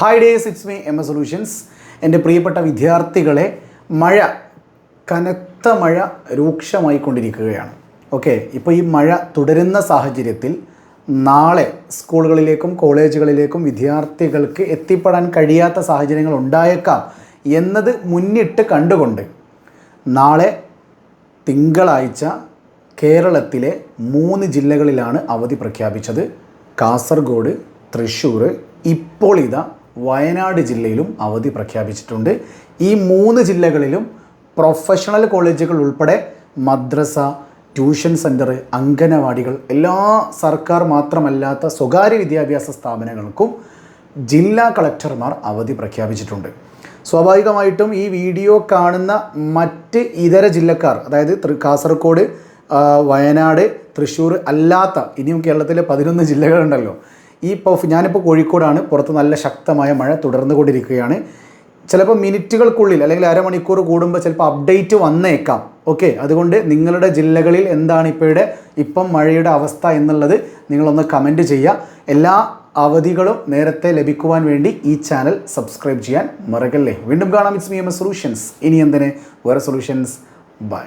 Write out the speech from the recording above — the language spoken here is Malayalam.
Hi dears it's me M A solutions എന്റെ പ്രിയപ്പെട്ട വിദ്യാർത്ഥികളെ മഴ കനത്ത മഴ രൂക്ഷമായിക്കൊണ്ടിരിക്കുകയാണ്. ഓക്കെ ഇപ്പോൾ ഈ മഴ തുടരുന്ന സാഹചര്യത്തിൽ നാളെ സ്കൂളുകളിലേക്കും കോളേജുകളിലേക്കും വിദ്യാർത്ഥികൾക്ക് എത്തിപ്പെടാൻ കഴിയാത്ത സാഹചര്യങ്ങൾ ഉണ്ടായേക്കാം എന്നത് മുന്നിട്ട് കണ്ടുകൊണ്ട് നാളെ തിങ്കളാഴ്ച കേരളത്തിലെ മൂന്ന് ജില്ലകളിലാണ് അവധി പ്രഖ്യാപിച്ചത്. കാസർഗോഡ് തൃശ്ശൂർ ഇപ്പോൾ ഇതാ വയനാട് ജില്ലയിലും അവധി പ്രഖ്യാപിച്ചിട്ടുണ്ട്. ഈ മൂന്ന് ജില്ലകളിലും പ്രൊഫഷണൽ കോളേജുകൾ ഉൾപ്പെടെ മദ്രസ ട്യൂഷൻ സെന്റർ അംഗനവാടികൾ എല്ലാ സർക്കാർ മാത്രമല്ലാത്ത സ്വകാര്യ വിദ്യാഭ്യാസ സ്ഥാപനങ്ങൾക്കും ജില്ലാ കളക്ടർമാർ അവധി പ്രഖ്യാപിച്ചിട്ടുണ്ട്. സ്വാഭാവികമായിട്ടും ഈ വീഡിയോ കാണുന്ന മറ്റ് ഇതര ജില്ലക്കാർ അതായത് കാസർഗോഡ് വയനാട് തൃശ്ശൂർ അല്ലാത്ത ഇനിയും കേരളത്തിലെ പതിനൊന്ന് ജില്ലകളുണ്ടല്ലോ ഈ ഇപ്പോൾ ഞാനിപ്പോൾ കോഴിക്കോടാണ്. പുറത്ത് നല്ല ശക്തമായ മഴ തുടർന്നു കൊണ്ടിരിക്കുകയാണ് ചിലപ്പോൾ മിനിറ്റുകൾക്കുള്ളിൽ അല്ലെങ്കിൽ അരമണിക്കൂർ കൂടുമ്പോൾ ചിലപ്പോൾ അപ്ഡേറ്റ് വന്നേക്കാം. ഓക്കെ അതുകൊണ്ട് നിങ്ങളുടെ ജില്ലകളിൽ എന്താണ് ഇപ്പോഴുടെ ഇപ്പം മഴയുടെ അവസ്ഥ എന്നുള്ളത് നിങ്ങളൊന്ന് കമന്റ് ചെയ്യുക. എല്ലാ അവധികളും നേരത്തെ ലഭിക്കുവാൻ വേണ്ടി ഈ ചാനൽ സബ്സ്ക്രൈബ് ചെയ്യാൻ മറക്കല്ലേ? വീണ്ടും കാണാം. It's me M A solutions ഇനി എന്തിന്? വേറെ സൊല്യൂഷൻസ് ബൈ